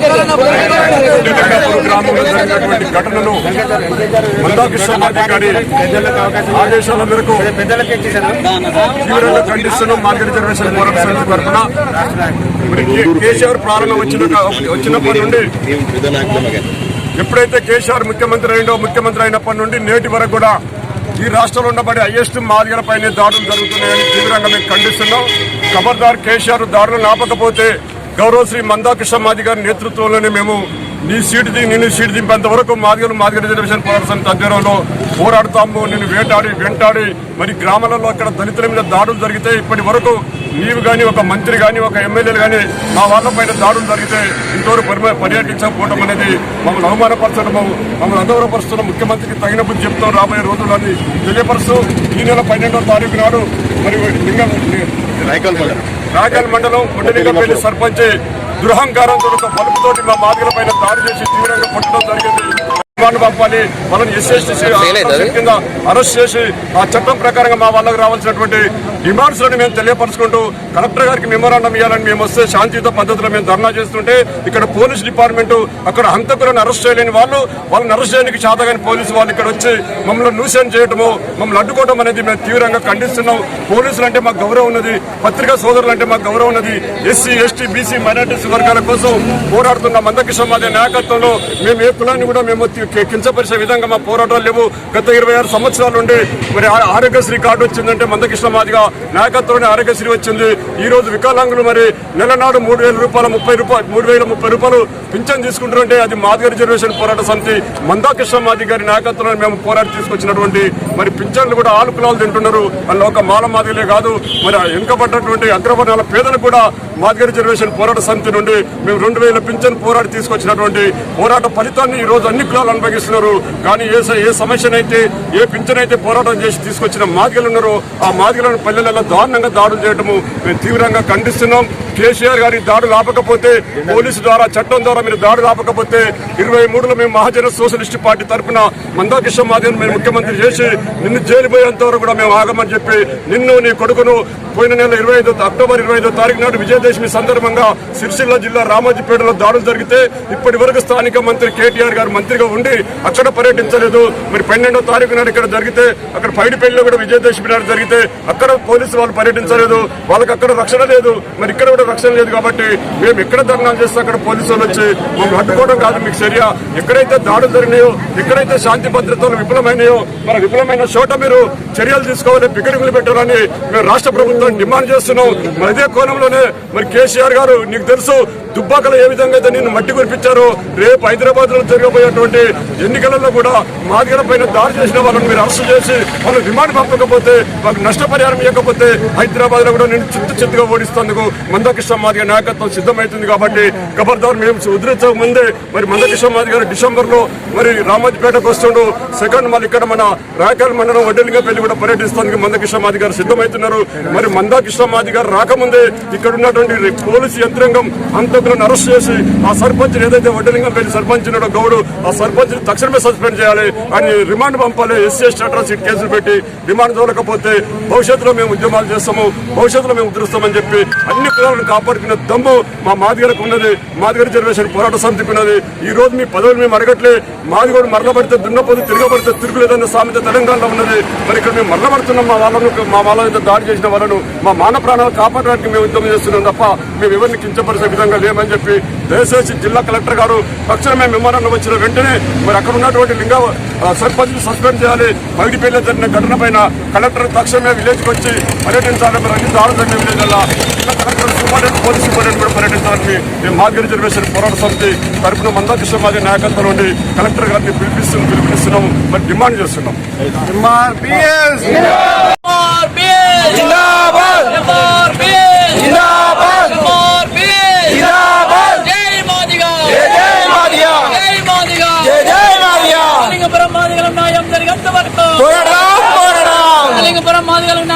లింగకాపురం గ్రామంలో జరిగినటువంటి ఘటనను గారి ఆదేశాల మేరకు తీవ్రంగా ఖండిస్తున్నాం మార్కెట్ రిజర్వేషన్ పోరాట సమితి తరఫున కేసీఆర్ ప్రారంభం వచ్చిన వచ్చినప్పటి నుండి ఎప్పుడైతే కేసీఆర్ ముఖ్యమంత్రి అయిందో ముఖ్యమంత్రి అయినప్పటి నుండి నేటి వరకు కూడా ఈ రాష్ట్రంలో ఉండబడే హైయెస్ట్ మాదిగల పైన దాడులు జరుగుతున్నాయని తీవ్రంగా మేము ఖండిస్తున్నాం. ఖబర్దార్ కేసీఆర్ దారులు నాపకపోతే గౌరవ శ్రీ మందాకృష్ణ మాది గారి నేతృత్వంలోనే మేము నీ సీటు దిగి నిన్ను సీటు దింపేంత వరకు మాదిగలు మాదిగ రిజర్వేషన్ పోరాటం తద్వారంలో పోరాడుతాము నిన్ను వేటాడి వెంటాడి. మరి గ్రామాలలో అక్కడ దళితుల మీద దాడులు జరిగితే ఇప్పటి వరకు నీవు కానీ ఒక మంత్రి కానీ ఒక ఎమ్మెల్యేలు కానీ మా వాళ్ళ పైన దాడులు జరిగితే ఇంతవరకు పరి- పర్యటించకపోవడం అనేది మమ్మల్ని అవమానపరచడము మమ్మల్ని అగౌరవపరుస్తున్న ముఖ్యమంత్రికి తగిన బుద్ధి చెప్తాం రాబోయే రోజులని తెలియపరుస్తూ ఈ నెల పన్నెండవ తారీఖు నాడు మరి లింగం రాజాల మండలం. గుండెలింగపల్లి సర్పంచ్ దురహంకారంతో ఒక బలుపుతోటి మా మాదిగల పైన దాడి చేసి తీవ్రంగా కొట్టడం జరిగింది. రిమాండ్ పంపాలి వాళ్ళని ఎస్ఎస్టీ కింద అరెస్ట్ చేసి ఆ చట్టం ప్రకారంగా మా వాళ్ళకి రావాల్సినటువంటి డిమాండ్స్లను మేము తెలియపరచుకుంటూ కలెక్టర్ గారికి మెమోరాండం ఇవ్వాలని మేము వస్తే శాంతియుత పద్ధతిలో మేము ధర్నా చేస్తుంటే ఇక్కడ పోలీస్ డిపార్ట్మెంట్ అక్కడ హంతకులను అరెస్ట్ చేయలేని వాళ్ళు వాళ్ళని అరెస్ట్ చేయడానికి చేతగాని పోలీసు వాళ్ళు ఇక్కడ వచ్చి మమ్మల్ని నూసెన్ చేయటము మమ్మల్ని అడ్డుకోవడం అనేది మేము తీవ్రంగా ఖండిస్తున్నాం. పోలీసులు అంటే మాకు గౌరవం ఉన్నది పత్రికా సోదరులు అంటే మాకు గౌరవం ఉన్నది. ఎస్సీ ఎస్టీ బీసీ మైనార్టీస్ వర్గాల కోసం పోరాడుతున్న మందకృష్ణ మాది నాయకత్వంలో మేము ఏ కులాన్ని కూడా మేము కించపరిచే విధంగా మా పోరాటాలు లేవు. గత ఇరవై ఆరు సంవత్సరాల నుండి మరి ఆ- ఆరోగ్యశ్రీ కార్డు వచ్చిందంటే మందకృష్ణ మాదిగా నాయకత్వంలోనే ఆరోగ్యశ్రీ వచ్చింది. ఈ రోజు వికలాంగులు మరి నెల నాడు మూడు వేల రూపాయల ముప్పై రూపాయలు మూడు వేల ముప్పై రూపాయలు పింఛన్ తీసుకుంటుంటే అది మాదిగ రిజర్వేషన్ పోరాట సమితి మందాకృష్ణ మాది గారి నాయకత్వంలో మేము పోరాటి తీసుకొచ్చినటువంటి మరి పింఛన్లు కూడా ఆలు కులాలు తింటున్నారు. వాళ్ళు ఒక మాల మాదిగలే కాదు మరి వెనుకబడ్డటువంటి అగ్రవర్ణాల పేదలు కూడా మాదిగ రిజర్వేషన్ పోరాట సమితి నుండి మేము రెండు వేల పింఛన్ పోరాటి తీసుకొచ్చినటువంటి పోరాట ఫలితాన్ని ఈ రోజు అన్ని కులాలు అనుభవిస్తున్నారు. కానీ ఏ ఏ సమస్యనైతే ఏ పింఛన్ అయితే పోరాటం చేసి తీసుకొచ్చిన మాదిగలు ఉన్నారో ఆ మాదిగలను పల్లెలలో దారుణంగా దాడులు చేయడము మేము తీవ్రంగా ఖండిస్తున్నాం. కేసీఆర్ గారి దాడులు ఆపకపోతే పోలీసు ద్వారా చట్టం ద్వారా మీరు దాడులు ఆపకపోతే ఇరవై మూడులో మేము మహాజన సోషలిస్ట్ పార్టీ తరఫున మందాకృష్ణ మాదేవ్ మేము ముఖ్యమంత్రి చేసి నిన్ను జైలు పోయేంత వరకు కూడా మేము ఆగమని చెప్పి నిన్ను నీ కొడుకును పోయిన నెల ఇరవై ఐదో అక్టోబర్ ఇరవై ఐదో తారీఖు నాడు విజయదశమి సందర్భంగా సిరిసిల్ల జిల్లా రామోజీపేటలో దాడులు జరిగితే ఇప్పటి వరకు స్థానిక మంత్రి కేటీఆర్ గారు మంత్రిగా ఉండి అక్కడ పర్యటించలేదు. మరి పన్నెండో తారీఖు నాడు ఇక్కడ జరిగితే అక్కడ పైడిపల్లిలో కూడా విజయదశమి నాడు జరిగితే అక్కడ పోలీసు వాళ్ళు పర్యటించలేదు వాళ్ళకి అక్కడ రక్షణ లేదు. మరి ఇక్కడ కూడా రక్షణ లేదు కాబట్టి మేము ఎక్కడ ధర్నాలు చేస్తే అక్కడ పోలీసు వాళ్ళు వచ్చి మమ్మల్ని అడ్డుకోవడం కాదు మీకు చర్య ఎక్కడైతే దాడులు జరిగినాయో ఎక్కడైతే శాంతి భద్రతలు విఫలమైనాయో మరి విఫలమైన చోట మీరు చర్యలు తీసుకోవాలి పికెటింగ్లు పెట్టాలని మేము రాష్ట్ర ప్రభుత్వం డిమాండ్ చేస్తున్నాం. మరి అదే కోణంలోనే మరి కేసీఆర్ గారు నీకు తెలుసు దుబ్బాకలు ఏ విధంగా అయితే నిన్ను మట్టి కురిపించారో రేపు హైదరాబాద్లో జరగబోయేటువంటి ఎన్నికలలో కూడా మాదిగల పైన దాడి చేసిన వాళ్ళని మీరు అరెస్ట్ చేసి వాళ్ళు రిమాండ్ పంపకపోతే వాళ్ళకి నష్టపరిహారం ఇవ్వకపోతే హైదరాబాద్లో కూడా నేను చిత్తు చిత్తుగా ఓడిస్తేందుకు మందకృష్ణ గారి నాయకత్వం సిద్ధమవుతుంది కాబట్టి ఖబర్దార్ మేము ఉద్రించక ముందే. మరి మందకృష్ణ మాది గారు డిసెంబర్లో మరి రామోజీపేటకు వస్తుండు. సెకండ్ మళ్ళీ ఇక్కడ మన రాయకాల మండలం వడ్డలింగ పెళ్ళి కూడా పర్యటిస్తానికి మందకృష్ణ మాది గారు సిద్ధమవుతున్నారు. మరి మందాకృష్ణ మాది గారు రాకముందే ఇక్కడ ఉన్నటువంటి పోలీసు యంత్రాంగం అంతకులను అరెస్ట్ చేసి ఆ సర్పంచ్ ఏదైతే వడ్డలింగం పెళ్ళి సర్పంచ్ ఉన్నాడో గౌడు ఆ సర్పంచ్ తక్షణమే సస్పెండ్ చేయాలి. అని రిమాండ్ పంపాలి. ఎస్సీ ఎస్టీ అట్రాసిటీ కేసులు పెట్టి రిమాండ్ తోలకపోతే భవిష్యత్తులో మేము ఉద్యమాలు చేస్తాము భవిష్యత్తులో మేము ఉద్ధరిస్తామని చెప్పి అన్ని కులాలను కాపాడుకునే దమ్ము మా మాదిగలకు ఉన్నది. మాదిగ జనరేషన్ పోరాట సమితికి ఉన్నది. ఈ రోజు మీ పదవులు మేము అరగట్లే మాదిగోడు మరణపడితే దున్నపోతే తిరగబడితే తిరుగులేదన్న సామెత తెలంగాణలో ఉన్నది. మరి ఇక్కడ మేము మరణపడుతున్నాం మా వాళ్ళను మా వాళ్ళ మీద దాడి చేసిన వాళ్ళను. మా మాన ప్రాణాలు కాపాడడానికి మేము ఉద్యమం చేస్తున్నాం తప్ప మేము ఎవరిని కించపరిచే విధంగా లేమని చెప్పి దయచేసి జిల్లా కలెక్టర్ గారు తక్షణమే మెమోరాండం వచ్చిన వెంటనే మరి అక్కడ ఉన్నటువంటి లింగ సర్పంచ్ని సస్పెండ్ చేయాలి. మగిడిపల్లి జరిగిన ఘటన పైన కలెక్టర్ తక్షణమే విలేజ్కి వచ్చి పర్యటించాలని మరి అన్ని దారుణ విలేజ్ అలా జిల్లా కలెక్టర్ సూపరింటెండెంట్ పోలీస్ సూపరింటెండెంట్ కూడా పర్యటించాలని మేము మార్గ రిజర్వేషన్ పోరాట సమితి తరఫున మందాకృష్ణ మాది నాయకత్వం నుండి కలెక్టర్ గారిని పిలిపిస్తున్నాం. మరి డిమాండ్ చేస్తున్నాం. மாதம் மாதகாலம்